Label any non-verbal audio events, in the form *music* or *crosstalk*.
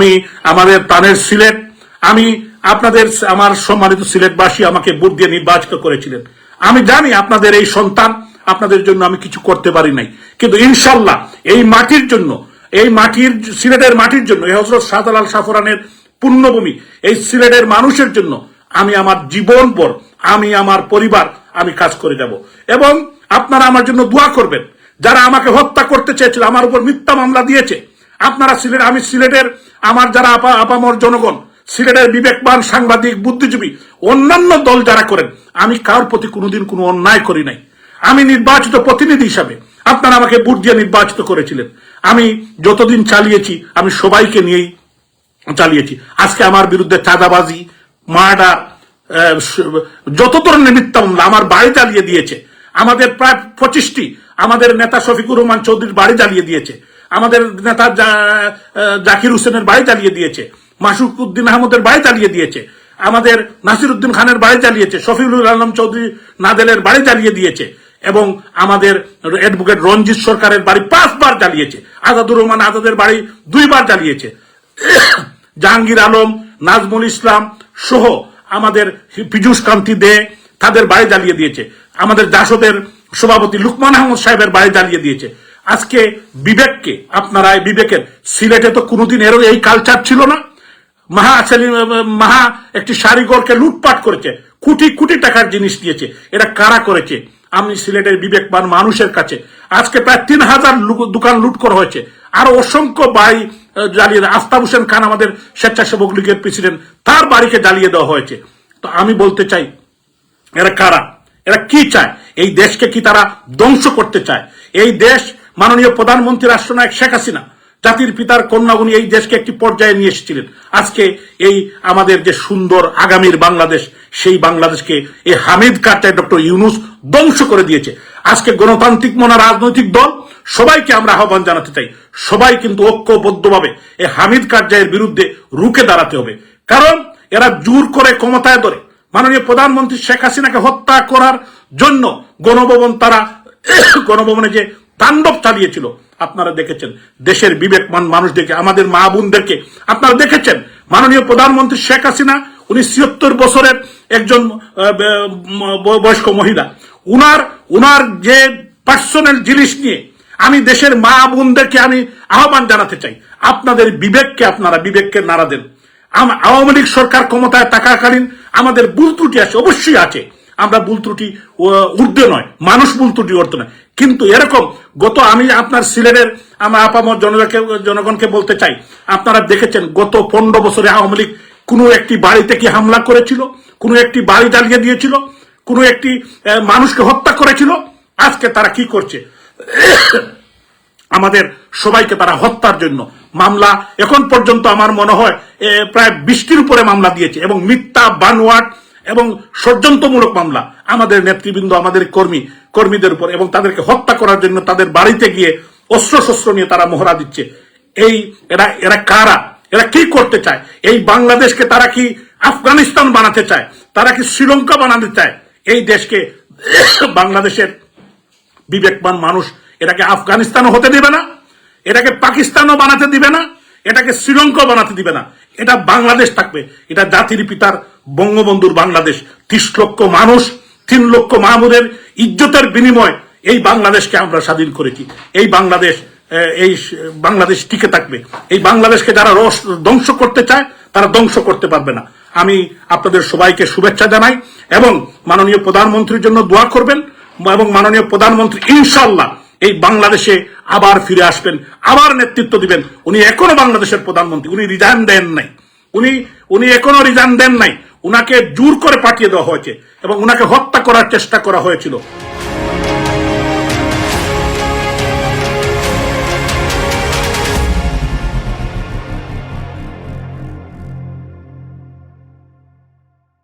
আমি আমাদের প্রাণের সিলেট, আমি আপনাদের, আমার সম্মানিত সিলেটবাসী আমাকে ভোট দিয়ে নির্বাচিত করেছিলেন। আমি জানি আপনাদের এই সন্তান, আপনাদের জন্য আমি কিছু করতে পারি নাই। কিন্তু ইনশাল্লাহ এই মাটির জন্য, এই মাটির, সিলেটের মাটির জন্য, এই হজরত শাহজালাল সাফরানের পুণ্যভূমি, এই সিলেটের মানুষের জন্য আমি আমার জীবন পর আমি আমার পরিবার, আমি কাজ করে যাব। এবং আপনারা আমার জন্য দোয়া করবেন। যারা আমাকে হত্যা করতে চেয়েছিল, আমার উপর মিথ্যা মামলা দিয়েছে আপনারা সিলেট আমি সিলেটের আমার যারা আপা আপামর জনগণ, সিলেটের বিবেকবান সাংবাদিক, বুদ্ধিজীবী, অন্যান্য দল যারা করেন, আমি কার প্রতি কোনোদিন কোনো অন্যায় করি নাই। আমি নির্বাচিত প্রতিনিধি হিসাবে আপনারা আমাকে ভোট দিয়ে নির্বাচিত করেছিলেন। আমি যতদিন চালিয়েছি, আমি সবাইকে নিয়েই চালিয়েছি। আজকে আমার বিরুদ্ধে চাঁদাবাজি, মার্ডার যত ধরনের মিথ্যা মামলা আমার বাড়ি জ্বালিয়ে দিয়েছে, আমাদের প্রায় পঁচিশটি, আমাদের নেতা শফিকুর রহমান চৌধুরীর বাড়ি জ্বালিয়ে দিয়েছে। আমাদের নেতা জাকির হোসেনের বাড়ি চালিয়ে দিয়েছে মাসুক উদ্দিন আহমদের বাড়ি চালিয়ে দিয়েছে, আমাদের নাসির উদ্দিন খানের বাড়ি চালিয়েছে, শফিউল আলম চৌধুরী নাদেলের বাড়ি চালিয়ে দিয়েছে এবং আমাদের অ্যাডভোকেট রঞ্জিত সরকারের বাড়ি পাঁচবার চালিয়েছে, আজাদুর রহমান আজাদের বাড়ি দুইবার চালিয়েছে। *coughs* জাহাঙ্গীর আলম, নাজমুল ইসলাম সহ আমাদের পীযুষ কান্তি দে তাদের বাড়ি জ্বালিয়ে দিয়েছে। আমাদের জাসদের সভাপতি লুকমান আহমদ সাহেবের বাড়ি জ্বালিয়ে দিয়েছে। আজকে বিবেককে, আপনারা এই বিবেকের সিলেটে তো কোনোদিন এরও এই কালচার ছিল না। মাহা সেলিম মাহা একটি শাড়িগরকে লুটপাট করেছে, কোটি কোটি টাকার জিনিস দিয়েছে এটা কারা করেছে? আমি সিলেটের বিবেকবান মানুষের কাছে আজকে প্রায় তিন হাজার দোকান লুট করা হয়েছে। আর অসংখ্য বাড়ি জ্বালিয়ে দেয়। আফতাব হোসেন খান আমাদের স্বেচ্ছাসেবক লীগের প্রেসিডেন্ট, তার বাড়িকে জ্বালিয়ে দেওয়া হয়েছে। তো আমি বলতে চাই, এরা কারা? এরা কি চায়? এই দেশকে কি তারা ধ্বংস করতে চায়? এই দেশ মাননীয় প্রধানমন্ত্রী রাষ্ট্রনায়ক শেখ হাসিনা, জাতির পিতার কন্যা উনি এই দেশকে একটি পর্যায়ে নিয়ে এসেছিলেন। আজকে এই আমাদের যে সুন্দর আগামীর বাংলাদেশ, সেই বাংলাদেশকে এই হামিদ কারটায় ডক্টর ইউনুস ধ্বংস করে দিয়েছে। আজকে গণতান্ত্রিক মনা রাজনৈতিক দল, সবাইকে আমরা আহ্বান জানাতে চাই। সবাই কিন্তু ঐক্যবদ্ধভাবে এই হামিদ কারজাইয়ের বিরুদ্ধে রুখে দাঁড়াতে হবে। কারণ এরা জোর করে ক্ষমতায় ধরে। মাননীয় প্রধানমন্ত্রী শেখ হাসিনাকে হত্যা করার জন্য গণভবন তারা, *coughs* গণভবনে যে তাণ্ডব চালিয়েছিল। আপনারা দেখেছেন, দেশের বিবেকমান মানুষদেরকে আমাদের মা বোনদেরকে। আপনারা দেখেছেন, মাননীয় প্রধানমন্ত্রী শেখ হাসিনা, উনি ছিয়াত্তর বছরের একজন বয়স্ক মহিলা। উনার উনার যে পার্সোনাল জিনিস নিয়ে আমি দেশের মা বোনদেরকে আমি আহ্বান জানাতে চাই, আপনাদের বিবেককে আপনারা বিবেককে নাড়া দেন। আওয়ামী লীগ সরকার ক্ষমতায় থাকাকালীন আমাদের ভুল ত্রুটি আছে, অবশ্যই আছে। আমরা ভুল ত্রুটি ঊর্ধ্বে নয়। মানুষ ভুল ত্রুটি করতে নয় কিন্তু এরকম, গত আমি আপনার সিলেটের আমার আপামর জনগণকে বলতে চাই, আপনারা দেখেছেন, গত পনেরো বছরে আওয়ামী লীগ কোনো একটি বাড়িতে কি হামলা করেছিল? কোনো একটি বাড়ি জ্বালিয়ে দিয়েছিল? কোনো একটি মানুষকে হত্যা করেছিল? আজকে তারা কি করছে? আমাদের সবাইকে তারা হত্যার জন্য মামলা, এখন পর্যন্ত আমার মনে হয় প্রায় বৃষ্টির উপরে মামলা দিয়েছে এবং মিথ্যা বানোয়াট এবং ষড়যন্ত্রমূলক মামলা। আমাদের নেতৃবৃন্দ, আমাদের কর্মী, কর্মীদের উপর এবং তাদেরকে হত্যা করার জন্য তাদের বাড়িতে গিয়ে অস্ত্র শস্ত্র নিয়ে তারা মহড়া দিচ্ছে। এই, এরা এরা কারা? এরা কি করতে চায়? এই বাংলাদেশকে তারা কি আফগানিস্তান বানাতে চায়? তারা কি শ্রীলঙ্কা বানাতে চায়? এই দেশকে *coughs* বাংলাদেশের বিবেকবান মানুষ এটাকে আফগানিস্তানও হতে দিবে না, এটাকে পাকিস্তানও বানাতে দিবে না, এটাকে শ্রীলঙ্কা বানাতে দিবে না। এটা বাংলাদেশ থাকবে, এটা জাতির পিতার বঙ্গবন্ধুর বাংলাদেশ ত্রিশ লক্ষ মানুষ, তিন লক্ষ মাহমুদের ইজ্জতের বিনিময় এই বাংলাদেশকে আমরা স্বাধীন করেছি। এই বাংলাদেশ এই বাংলাদেশ টিকে থাকবে। এই বাংলাদেশকে যারা রস, ধ্বংস করতে চায়, তারা ধ্বংস করতে পারবে না। আমি আপনাদের সবাইকে শুভেচ্ছা জানাই এবং মাননীয় প্রধানমন্ত্রীর জন্য দোয়া করবেন এবং মাননীয় প্রধানমন্ত্রী ইনশাল্লাহ এই বাংলাদেশে আবার ফিরে আসবেন, আবার নেতৃত্ব দিবেন। উনি এখনও বাংলাদেশের প্রধানমন্ত্রী, উনি রিজাইন দেন নাই। উনি উনি এখনও রিজাইন দেন নাই। উনাকে জোর করে পাঠিয়ে দেওয়া হয়েছে এবং উনাকে হত্যা করার চেষ্টা করা হয়েছিল।